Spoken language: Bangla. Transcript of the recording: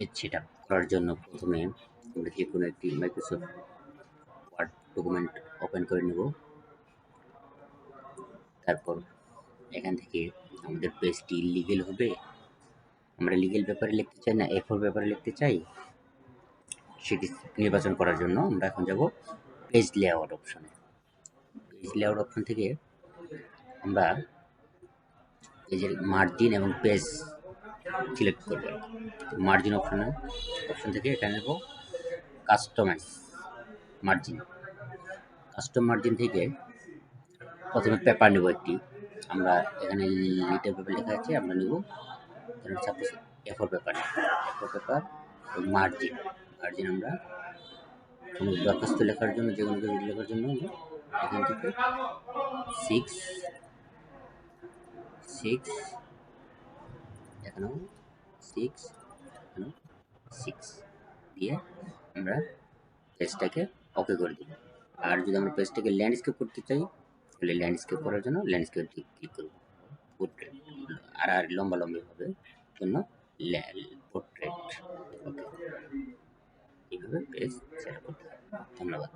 সেট করার জন্য প্রথমে আমরা যে কোনো একটি মাইক্রোসফট ওয়ার্ড ডকুমেন্ট ওপেন করে নেব। তারপর এখান থেকে আমাদের পেজটি লিগেল হবে। আমরা লিগেল পেপারে লিখতে চাই না এ ফোর পেপারে লিখতে চাই। সেটি নির্বাচন করার জন্য আমরা এখন যাব পেজ লেআউট অপশনে পেজ লেআউট অপশন থেকে আমরা পেজের মার্জিন এবং পেজ সিলেক্ট করব মার্জিন অপশনে অপশন থেকে এখানে নেব কাস্টমাইজ মার্জিন কাস্টম মার্জিন থেকে প্রথমে পেপার নেব একটি। আমরা এখানে লিটার পেপার লেখা আছে, আমরা নেব suppose A four paper A four paper margin margin আমরা কোনো দরখাস্ত লেখার জন্য, যে কোনো লেখার জন্য এখান থেকে সিক্স সিক্স এখানেও সিক্স সিক্স দিয়ে আমরা পেজটাকে ওকে করে দিব আর যদি আমরা পেজটাকে ল্যান্ডস্কেপ করতে চাই, তাহলে ল্যান্ডস্কেপ করার জন্য ল্যান্ডস্কেপ ক্লিক করব। পোর্ট্রেট আর আর লম্বা লম্বি হবে জন্য পোর্ট্রেট ওকে এইভাবে পেজ সেট করতে ধন্যবাদ।